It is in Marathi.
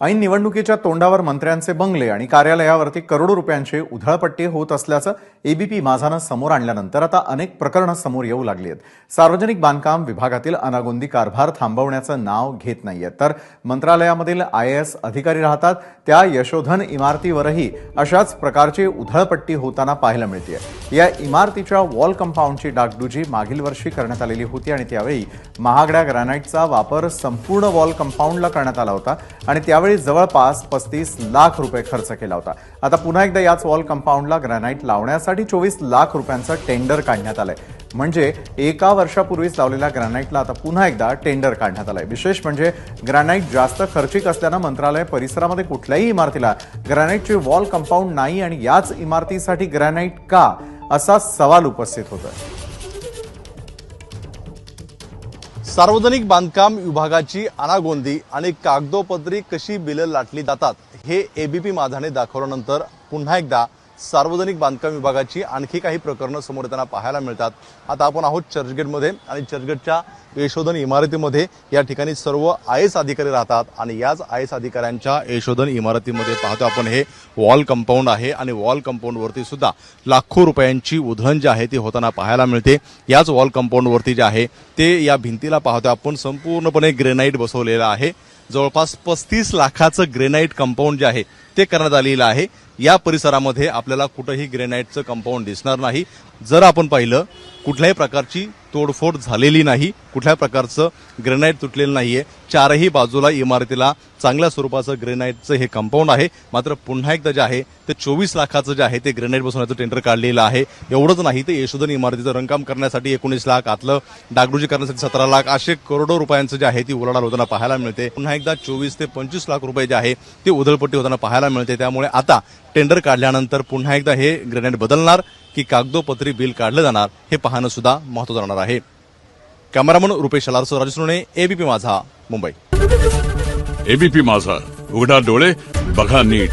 ऐन निवडणुकीच्या तोंडावर मंत्र्यांचे बंगले आणि कार्यालयावरती करोडो रुपयांची उधळपट्टी होत असल्याचं एबीपी माझानं समोर आणल्यानंतर आता अनेक प्रकरणं समोर येऊ लागली आहेत. सार्वजनिक बांधकाम विभागातील अनागोंदी कारभार थांबवण्याचं नाव घेत नाहीये. तर मंत्रालयामधील आय एस अधिकारी राहतात. त्या यशोधन इमारतीवरही अशाच प्रकारची उधळपट्टी होताना पाहायला मिळते या इमारतीच्या वॉल कंपाऊंडची डागडुजी मागील वर्षी करण्यात आलेली होती आणि त्यावेळी महागड्या ग्रॅनाईटचा वापर संपूर्ण वॉल कंपाऊंडला करण्यात आला होता आणि त्यावेळी जवळपास पस्तीस लाख रुपये खर्च केला होता. आता पुन्हा एकदा याच वॉल कंपाऊंडला ग्रॅनाईट लावण्यासाठी चोवीस लाख रुपयांचं टेंडर काढण्यात आलंय. म्हणजे एका वर्षापूर्वीच लावलेल्या ग्रॅनाईटला आता पुन्हा एकदा टेंडर काढण्यात आलंय. विशेष म्हणजे ग्रॅनाईट जास्त खर्चिक असल्यानं मंत्रालय परिसरामध्ये कुठल्याही इमारतीला ग्रॅनाईटची वॉल कंपाऊंड नाही आणि याच इमारतीसाठी ग्रॅनाईट का असा सवाल उपस्थित होतोय. सार्वजनिक बांधकाम विभागाची अनागोंदी आणि कागदोपत्री कशी बिलं लाटली जातात हे एबीपी माझाने दाखवल्यानंतर पुन्हा एकदा सार्वजनिक बांधकाम विभागाची आणखी काही प्रकरणं समोर येताना पाहायला मिळतात. आता आपण आहोत चर्चगेटमध्ये आणि चर्चगेटच्या यशोधन इमारतीमध्ये या ठिकाणी सर्व आय एस अधिकारी राहतात आणि याच आय एस अधिकाऱ्यांच्या यशोधन इमारतीमध्ये पाहतो आपण हे वॉल कंपाऊंड आहे आणि वॉल कंपाऊंडवरती सुद्धा लाखो रुपयांची उधळण जी आहे ती होताना पाहायला मिळते. याच वॉल कंपाऊंडवरती जे आहे ते या भिंतीला पाहतो आपण. संपूर्णपणे ग्रेनाईट बसवलेलं आहे. जवळपास पस्तीस लाखाचं ग्रेनाईट कंपाऊंड जे आहे ते करण्यात आलेलं आहे. या परिसरामध्ये आपल्याला कुठंही ग्रेनाईटचं कंपाऊंड दिसणार नाही. जर आपण पाहिलं कुठल्याही प्रकारची तोडफोड झालेली नाही कुठल्या प्रकारचं ग्रेनाईट तुटलेलं नाहीये. चारही बाजूला इमारतीला चांगल्या स्वरूपाचं ग्रेनाईटचं हे कंपाऊंड आहे. मात्र पुन्हा एकदा जे आहे ते चोवीस लाखाचं जे आहे ते ग्रेनाईट बसवण्याचं टेंडर काढलेलं आहे. एवढंच नाही ते यशोधन इमारतीचं रंगकाम करण्यासाठी एकोणीस लाख आतलं डागडुजी करण्यासाठी सतरा लाख असे करोडो रुपयांचं जे आहे ती उलाढाल होताना पाहायला मिळते. पुन्हा एकदा चोवीस ते पंचवीस लाख रुपये जे आहे ते उधळपट्टी होताना पाहायला मिळते. त्यामुळे आता टेंडर काढल्यानंतर पुन्हा एकदा हे ग्रेनाईट बदलणार. की कागदोपत्री बिल काढलं जाणार हे पाहणं सुद्धा महत्वाचं राहणार आहे. कॅमेरामन रुपेश लारसो राजसुने एबीपी माझा मुंबई. एबीपी माझा. उघडा डोळे बघा नीट.